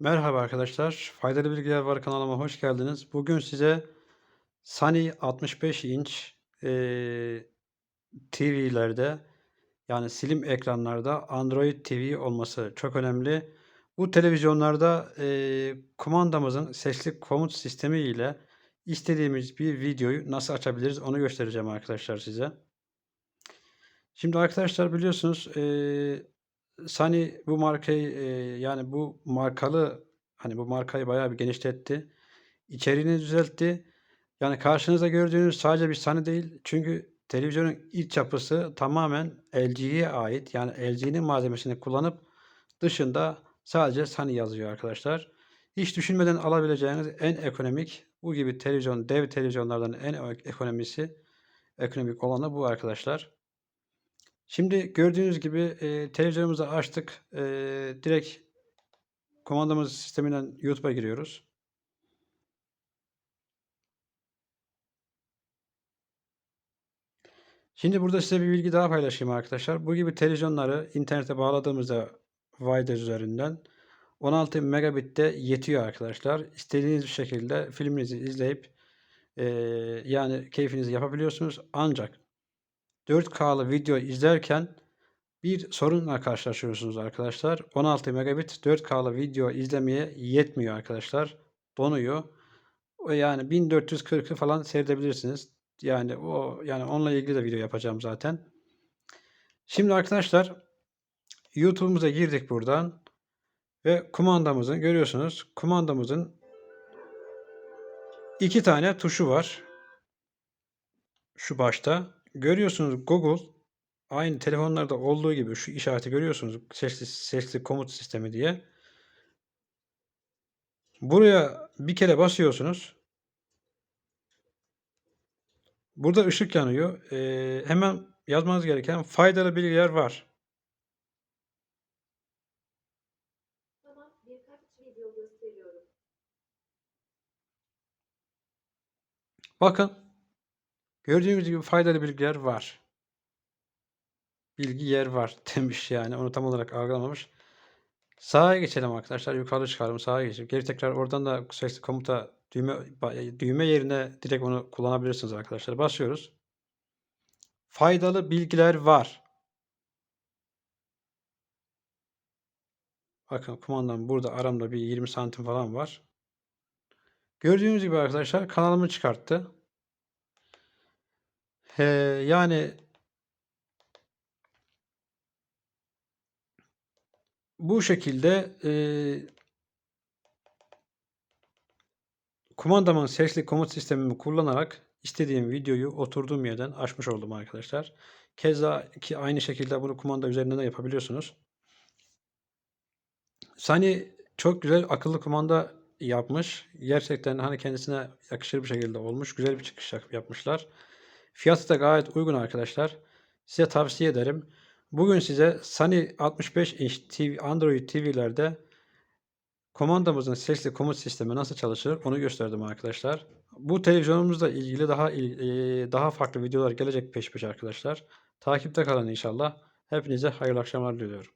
Merhaba arkadaşlar. Faydalı Bilgiler Var kanalıma hoş geldiniz. Bugün size Sony 65 inç eee, TV'lerde yani slim ekranlarda Android TV olması çok önemli. Bu televizyonlarda eee, kumandamızın sesli komut sistemi ile istediğimiz bir videoyu nasıl açabiliriz onu göstereceğim arkadaşlar size. Şimdi arkadaşlar biliyorsunuz eee Sony bu markayı, eee, yani bu markalı, hani, bu markayı bayağı bir genişletti. İçeriğini düzeltti. Yani karşınızda gördüğünüz sadece bir Sony değil. Çünkü televizyonun iç yapısı tamamen LG'ye ait. Yani LG'nin malzemesini kullanıp dışında sadece Sony yazıyor arkadaşlar. Hiç düşünmeden alabileceğiniz en ekonomik, bu gibi televizyon, dev televizyonlardan en ekonomisi ekonomik olanı bu arkadaşlar. Şimdi gördüğünüz gibi, eee, televizyonumuzu açtık. Eee, direkt kumandamız sisteminden YouTube'a giriyoruz. Şimdi burada size bir bilgi daha paylaşayım arkadaşlar. Bu gibi televizyonları internete bağladığımızda Wide üzerinden 16 megabit de yetiyor arkadaşlar. İstediğiniz bir şekilde filminizi izleyip, eee, yani keyfinizi yapabiliyorsunuz. Ancak 4K'lı video izlerken bir sorunla karşılaşıyorsunuz arkadaşlar. 16 megabit 4K'lı video izlemeye yetmiyor arkadaşlar. Donuyor. Yani 1440'ı falan seyredebilirsiniz. Yani o yani onunla ilgili de video yapacağım zaten. Şimdi arkadaşlar YouTube'umuza girdik buradan ve kumandamızın görüyorsunuz kumandamızın iki tane tuşu var. Şu başta. Görüyorsunuz Google aynı telefonlarda olduğu gibi şu işareti görüyorsunuz. Sesli, sesli komut sistemi diye. Buraya bir kere basıyorsunuz. Burada ışık yanıyor. Ee, hemen yazmanız gereken faydalı bilgiler var. Bakın. Gördüğünüz gibi faydalı bilgiler var. Bilgi yer var demiş yani. Onu tam olarak algılamamış. Sağa geçelim arkadaşlar. Yukarı çıkalım. Sağa geçelim. Geri tekrar oradan da sesli komuta düğme düğme yerine direkt onu kullanabilirsiniz arkadaşlar. Basıyoruz. Faydalı bilgiler var. Bakın kumandam burada aramda bir 20 santim falan var. Gördüğünüz gibi arkadaşlar kanalımı çıkarttı. Ee, yani bu şekilde eee kumandamın sesli komut sistemimi kullanarak istediğim videoyu oturduğum yerden açmış oldum arkadaşlar. Keza ki aynı şekilde bunu kumanda üzerinden de yapabiliyorsunuz. Sony çok güzel akıllı kumanda yapmış. Gerçekten hani kendisine yakışır bir şekilde olmuş. Güzel bir çıkış yapmışlar. Fiyatı da gayet uygun arkadaşlar. Size tavsiye ederim. Bugün size Sony 65 inç TV, Android TV'lerde komandamızın sesli komut sistemi nasıl çalışır onu gösterdim arkadaşlar. Bu televizyonumuzla ilgili daha il- daha farklı videolar gelecek peş peşe arkadaşlar. Takipte kalın inşallah. Hepinize hayırlı akşamlar diliyorum.